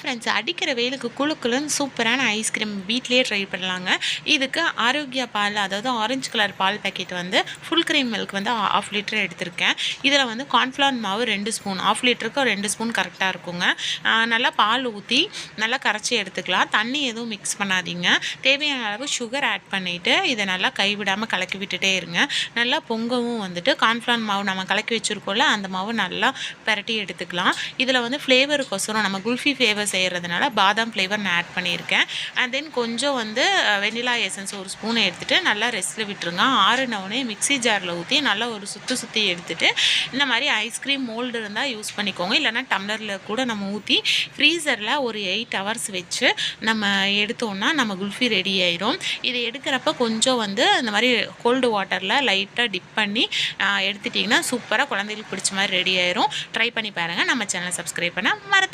Friends அடிக்கிற வெயிலுக்கு குழுக்குழுன்னு சூப்பரான ஐஸ்கிரீம் வீட்லேயே ட்ரை பண்ணலாங்க. இதுக்கு ஆரோக்கியா பால் அதாவது ஆரஞ்சு கலர் பால் பேக்கெட் வந்து ஃபுல் க்ரீம் மில்க் வந்து ஆஃப் லிட்டர் எடுத்திருக்கேன். இதில் வந்து கார்ன்ஃப்ளவர் மாவு ரெண்டு ஸ்பூன் ஆஃப் லிட்டருக்கு ரெண்டு ஸ்பூன் கரெக்டாக இருக்குங்க. நல்லா பால் ஊற்றி நல்லா கரைச்சி எடுத்துக்கலாம். தண்ணி எதுவும் மிக்ஸ் பண்ணாதீங்க. தேவையான அளவு சுகர் ஆட் பண்ணிவிட்டு இதை நல்லா கைவிடாமல் கலக்கி விட்டுட்டே இருங்க. நல்லா பொங்கவும் வந்துட்டு கார்ன்ஃப்ளவர் மாவு நம்ம கலக்கி வச்சுருக்கோம்ல அந்த மாவு நல்லா பரட்டி எடுத்துக்கலாம். இதில் வந்து ஃப்ளேவருக்கோசரம் நம்ம குல்ஃபி ஃப்ளேவர்ஸ் செய்கிறதுனால பாதாம் ஃப்ளேவர் நான் ஆட் பண்ணியிருக்கேன். அண்ட் தென் கொஞ்சம் வந்து வெனிலா எசன்ஸ் ஒரு ஸ்பூனை எடுத்துகிட்டு நல்லா ரெஸ்ட்டில் விட்டுருங்க. ஆறுனவுனே மிக்ஸி ஜாரில் ஊற்றி நல்லா ஒரு சுற்றி சுற்றி எடுத்துகிட்டு இந்த மாதிரி ஐஸ்கிரீம் மோல்டு இருந்தால் யூஸ் பண்ணிக்கோங்க. இல்லைனா டம்ளரில் கூட நம்ம ஊற்றி ஃப்ரீசரில் ஒரு எயிட் ஹவர்ஸ் வச்சு நம்ம எடுத்தோம்னா நம்ம குல்ஃபி ரெடி ஆயிரும். இது எடுக்கிறப்ப கொஞ்சம் வந்து இந்த மாதிரி கோல்டு வாட்டரில் லைட்டாக டிப் பண்ணி எடுத்துட்டிங்கன்னா சூப்பராக குழந்தைகளுக்கு பிடிச்ச மாதிரி ரெடி ஆயிரும். ட்ரை பண்ணி பாருங்கள் நம்ம சேனலை சப்ஸ்கிரைப் பண்ண மறத்து